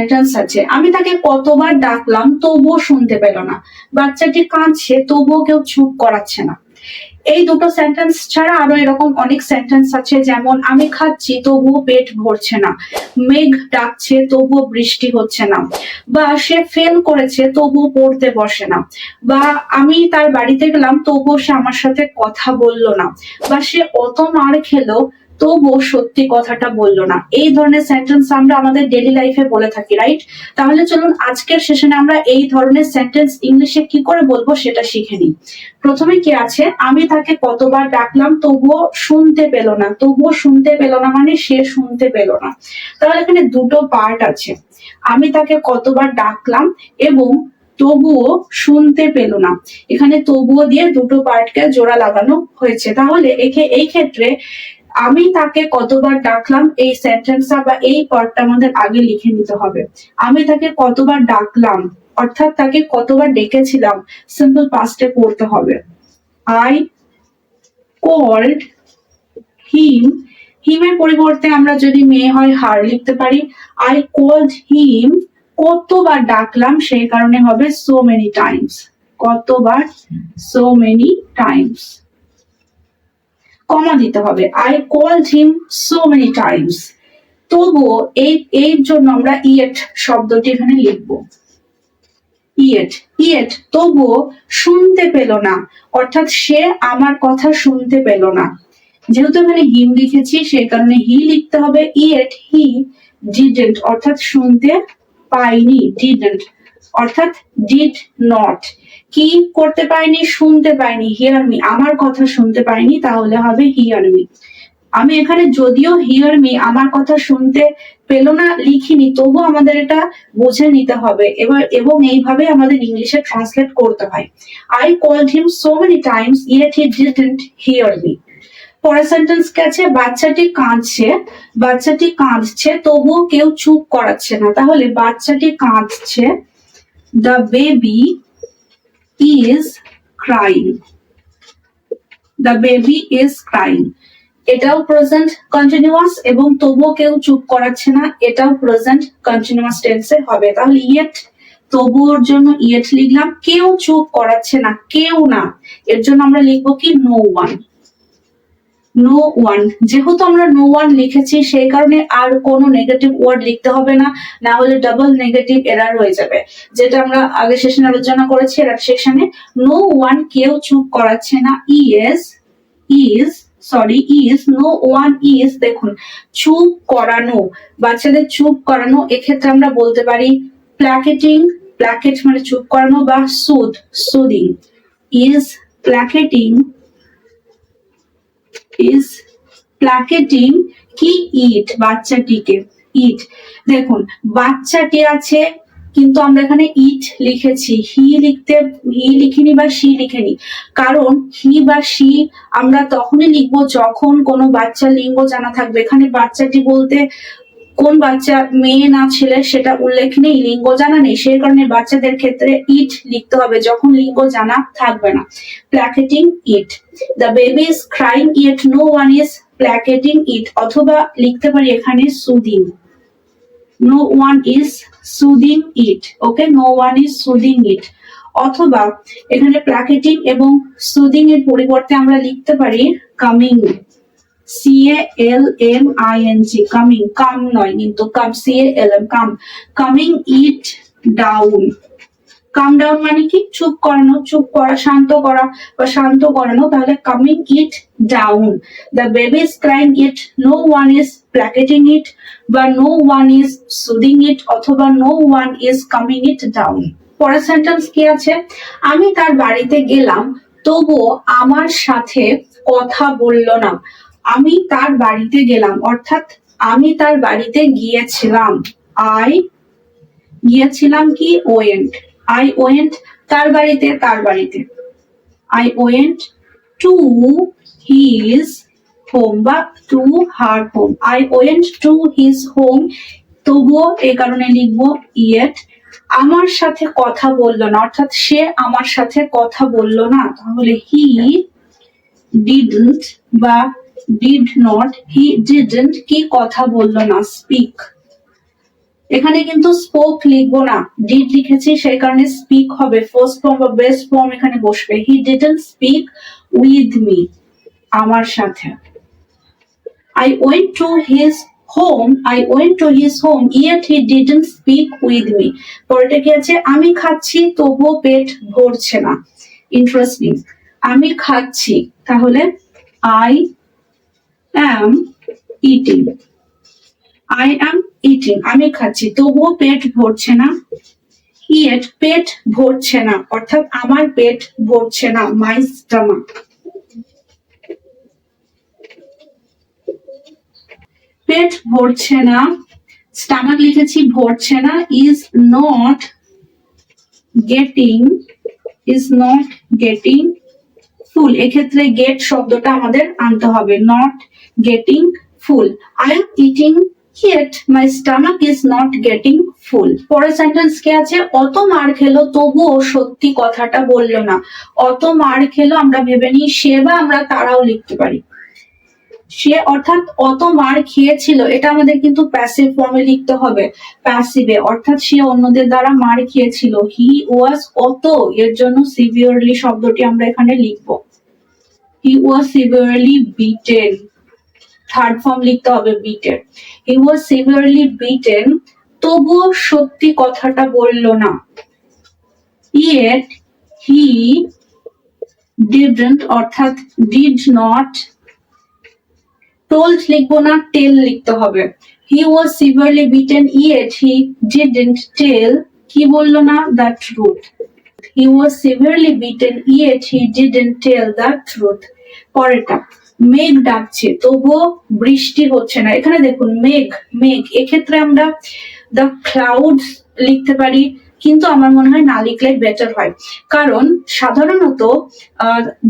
Sentence আছে। আমি তাকে কতবার ডাকলাম তবুও শুনতে পেল না। বাচ্চাটি কাঁদছে, তবুও কেউ চুপ করাচ্ছে না। এই দুটো সেন্টেন্স ছাড়া আরও এরকম অনেক সেন্টেন্স আছে, যেমন, আমি খাচ্ছি, তবুও পেট ভরছে না। মেঘ ডাকছে, তবুও বৃষ্টি হচ্ছে না। বা, সে ফেল করেছে, তবুও পড়তে বসে না। বা, আমি তার বাড়িতে গেলাম, তবুও সে আমার সাথে কথা বলল না। বা, সে অত মার খেলো তবুও সত্যি কথাটা বলল না। এই ধরনের সেন্টেন্স আমরা আমাদের ডেলি লাইফে বলে থাকি রাইট তাহলে চলুন আজকের সেশনে আমরা এই ধরনের সেন্টেন্স ইংলিশে কি করে বলব সেটা শিখে নিই। প্রথমে কি আছে? আমি তাকে কতবার ডাকলাম, তবুও শুনতে পেল না। তবুও শুনতে পেল না মানে সে শুনতে পেল না। তাহলে এখানে দুটো পার্ট আছে। আমি তাকে কতবার ডাকলাম এবং তবুও শুনতে পেল না। এখানে তবুও দিয়ে দুটো পার্টকে জোড়া লাগানো হয়েছে। তাহলে একে এই ক্ষেত্রে আমি তাকে কতবার ডাকলাম এই সেন্টেন্সটা বা এই পার্টটা আমাদের আগে লিখে নিতে হবে। আমি তাকে কতবার ডাকলাম, অর্থাৎ তাকে কতবার ডেকেছিলাম সিম্পল পাস্টে পড়তে হবে। আই কল্ড হিম হিমের পরিবর্তে আমরা যদি মেয়ে হয় হার লিখতে পারি। আই কল্ড হিম কতবার ডাকলাম, সেই কারণে হবে সো মেনি টাইমস কতবার? সো মেনি টাইমস কমা দিতে হবে। I called him so many times তবুও এই, এর জন্য আমরা ইয়েট শব্দটি এখানে লিখব। ইয়েট ইয়েট, তবুও শুনতে পেল না। অর্থাৎ সে আমার কথা শুনতে পেল না। যেহেতু এখানে হিম লিখেছি, সেই কারণে হি লিখতে হবে, ইয়েট হি ডিডেন্ট অর্থাৎ শুনতে পাইনি ডিডেন্ট অর্থাৎ ডিড নট কি করতে পাইনি শুনতে পাইনি হিয়ার মি আমার কথা শুনতে পাইনি তাহলে হবে হিয়ার মি আমি এখানে যদিও হিয়ার মি আমার কথা শুনতে পেল না, লিখিনি, তবু আমাদের এটা বুঝে নিতে হবে। এবার, এবং এইভাবে আমাদের ইংলিশে ট্রান্সলেট করতে হয়। I called him so many times yet he didn't hear me পরের সেন্টেন্স আছে? বাচ্চাটি কাঁদছে বাচ্চাটি কাঁদছে, তবুও কেউ চুপ করাচ্ছে না। তাহলে বাচ্চাটি কাঁদছে the baby is crying the baby is crying এটাও প্রেজেন্ট কন্টিনিউয়াস এবং তবুও কেউ চুপ করাচ্ছে না, এটাও প্রেজেন্ট কন্টিনিউয়াস টেন্সে হবে। তাহলে ইয়েট তবুওর জন্য ইয়েট লিখলাম, কেউ চুপ করাচ্ছে না, কেউ না। এর জন্য আমরা লিখব কি? নো ওয়ান নো ওয়ান যেহেতু আমরা নো ওয়ান লিখেছি, সেই কারণে আর কোনো নেগেটিভ ওয়ার্ড লিখতে হবে না। না হলে ডাবল নেগেটিভ এরার হয়ে যাবে। যেটা আমরা আগে সেশনে আলোচনা করেছি এরার সেকশনে নো ওয়ান কেউ চুপ করাচ্ছে না। Is is sorry is no one is দেখুন, চুপ করানো, বাচ্চাদের চুপ করানো, এক্ষেত্রে আমরা বলতে পারি প্ল্যাকেটিং প্ল্যাকেট মানে চুপ করানো বা সুদ, soothing. Is placating is placating কি ইট বাচ্চাটিকে ইট দেখুন, বাচ্চাটি আছে, কিন্তু আমরা এখানে ইট লিখেছি। হি লিখতে হি লিখিনি বা সি লিখেনি। কারণ হি বা সি আমরা তখনই লিখব যখন কোনো বাচ্চা লিঙ্গ জানা থাকবে। এখানে বাচ্চাটি বলতে কোন বাচ্চা মেয়ে না ছেলে সেটা উল্লেখ নেই, লিঙ্গ জানা নেই। সেই কারণে বাচ্চাদের ক্ষেত্রে ইট লিখতে হবে, যখন লিঙ্গ জানা থাকবে না। Placating it the baby is crying it no one is placating it অথবা লিখতে পারি এখানে soothing no one is soothing it okay no one is soothing it অথবা এখানে প্ল্যাকেটিং এবং সুদিং এর পরিবর্তে আমরা লিখতে পারি কামিং এল জি কামিং কাম নয় কিন্তু এল ইট মানে কি? চুপ করানো, চুপ করা, শান্ত করা বা শান্ত করানো, তাহলে calming it down the baby is it no one is placating it বা no one is soothing it অথবা no one is calming it down পরের সেন্টেন্স কি আছে? আমি তার বাড়িতে গেলাম, তবুও আমার সাথে কথা বলল না। আমি তার বাড়িতে গেলাম, অর্থাৎ আমি তার বাড়িতে গিয়েছিলাম। আই গিয়েছিলাম কি? ওয়েন্ট আই ওয়েন্ট তার বাড়িতে তার বাড়িতে। I went to his home বা to her home I went to his home তবুও এই কারণে লিখব ইয়েট আমার সাথে কথা বলল না, অর্থাৎ সে আমার সাথে কথা বলল না। তাহলে হি ডিডন্ট বা ডিড নট হি ডিডন্ট কি কথা বলল না স্পিক এখানে কিন্তু স্পোক লিখব না ডিড লিখেছি, সেই কারণে স্পিক হবে ফার্স্ট ফর্ম বা বেস্ট ফর্ম এখানে বসবে he didn't speak with me আমার সাথে। I went to his home I went to his home yet he didn't speak with me পরেটা কি আছে? আমি খাচ্ছি, তবুও পেট ভরছে না। ইন্টারেস্টিং আমি খাচ্ছি, তাহলে I am eating I am eating আমি খাচ্ছি। তবুও পেট ভরছে না। ইয়েট পেট ভরছে না। অর্থাৎ আমার পেট ভরছে না। মাই স্টমাক পেট ভরছে না। স্টামাক লিখেছি ভরছে না। Is not getting is not getting full এক্ষেত্রে গেট শব্দটা আমাদের আনতে হবে। Not getting full I am eating yet my stomach is not getting full পরের সেন্টেন্স কে আছে? অত মার খেলো, তবুও সত্যি কথাটা বলল না। অত মার খেলো, আমরা ভেবে নিই সে বা আমরা তারাও লিখতে পারি। সে অর্থাৎ অত মার খেয়েছিল, এটা আমাদের কিন্তু প্যাসিভ ফর্মে লিখতে হবে। প্যাসিভে অর্থাৎ সে অন্যদের দ্বারা মার খেয়েছিল। হি ওয়াজ অত, এর জন্য সিভিয়ারলি শব্দটি আমরা এখানে লিখব। He was severely beaten third form লিখতে হবে beaten he was severely beaten তবুও সত্যি কথাটা বলল না। ইয়েট হি ডিডন্ট অর্থাৎ ডিড নট টোল্ড লিখব না টেল লিখতে হবে। He was severely beaten yet he didn't tell কি বলল না the truth he was severely beaten yet he didn't tell the truth পরেরটা। মেঘ ডাকছে, তবুও বৃষ্টি হচ্ছে না। এখানে দেখুন, মেঘ মেঘ। এক্ষেত্রে আমরা দ্য ক্লাউড লিখতে পারি, কিন্তু আমার মনে হয় না লিখলে বেটার হয়। কারণ সাধারণত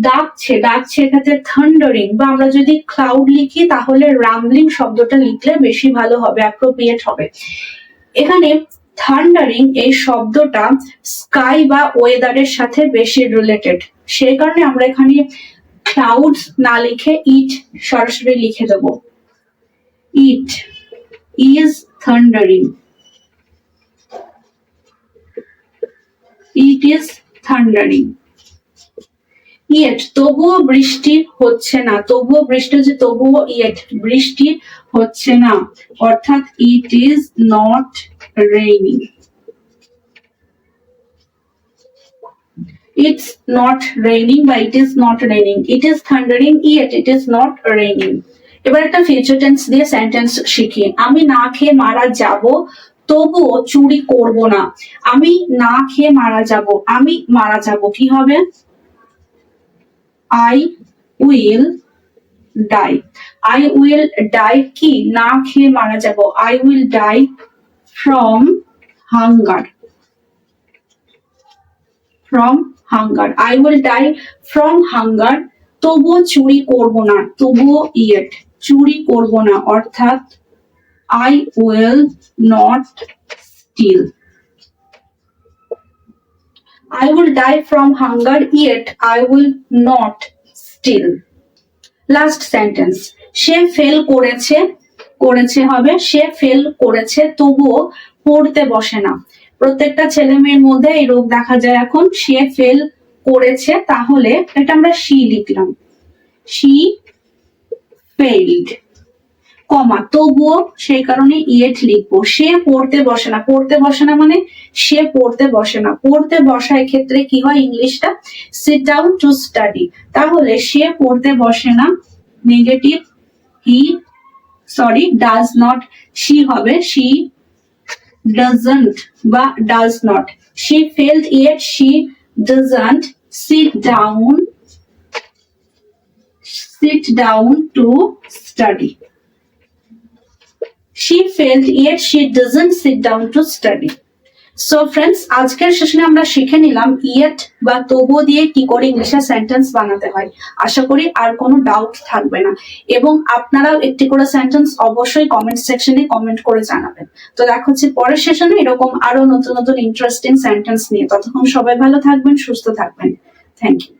ডাকছে ডাকছে এক্ষেত্রে থান্ডারিং বা আমরা যদি ক্লাউড লিখি, তাহলে রামলিং শব্দটা লিখলে বেশি ভালো হবে অ্যাপ্রোপ্রিয়েট হবে। এখানে থান্ডারিং এই শব্দটা স্কাই বা ওয়েদারের সাথে বেশি রিলেটেড সেই কারণে আমরা এখানে ক্লাউডস না লিখে ইট সরাসরি লিখে দেব। It is thundering it is thundering yet তবুও বৃষ্টি হচ্ছে না। তবুও বৃষ্টি হচ্ছে, তবুও ইয়েট বৃষ্টি হচ্ছে না। অর্থাৎ it is not raining it's not raining বা it is not raining it is thundering yet it is not raining এবার একটা ফিউচার টেন্স দিয়ে সেন্টেন্স শিখি। আমি না খেয়ে মারা যাব, তবুও চুরি করব না। আমি না খেয়ে মারা যাব, আমি মারা যাব। কি হবে? I will die I will die কি? না খেয়ে মারা যাব। I will die from hunger from hunger I will die from hunger তবুও চুরি করব না তবুও ইয়েট চুরি করব না অর্থাৎ I will not steal I will die from hunger, yet I will not steal. Last sentence say fail করেছে করেছে হবে সে ফেল করেছে তবুও পড়তে বসে না। প্রত্যেকটা ছেলে মেয়ের মধ্যে এই রোগ দেখা যায়। এখন সে ফেল করেছে, তাহলে এটা আমরা সি লিখলাম। She failed comma. তবুও সেই কারণে ইয়েট লিখব। সে পড়তে বসে না। পড়তে বসে না মানে সে পড়তে বসে না। পড়তে বসার ক্ষেত্রে কি হয় ইংলিশটা? সিট ডাউন টু স্টাডি তাহলে সে পড়তে বসে না। Negative he sorry does not she হবে। She doesn't but does not. She failed yet she doesn't sit down sit down to study. She failed yet she doesn't sit down to study. So friends আজকের সেশনে আমরা শিখে নিলাম yet বা তবু দিয়ে কি করে ইংলিশে সেন্টেন্স বানাতে হয়। আশা করি আর কোনো ডাউট থাকবে না। এবং আপনারাও একটি করে সেন্টেন্স অবশ্যই কমেন্ট সেকশনে কমেন্ট করে জানাবেন। তো দেখো হচ্ছে পরের সেশনে এরকম আরও নতুন নতুন ইন্টারেস্টিং সেন্টেন্স নিয়ে। ততক্ষণ সবাই ভালো থাকবেন, সুস্থ থাকবেন। Thank you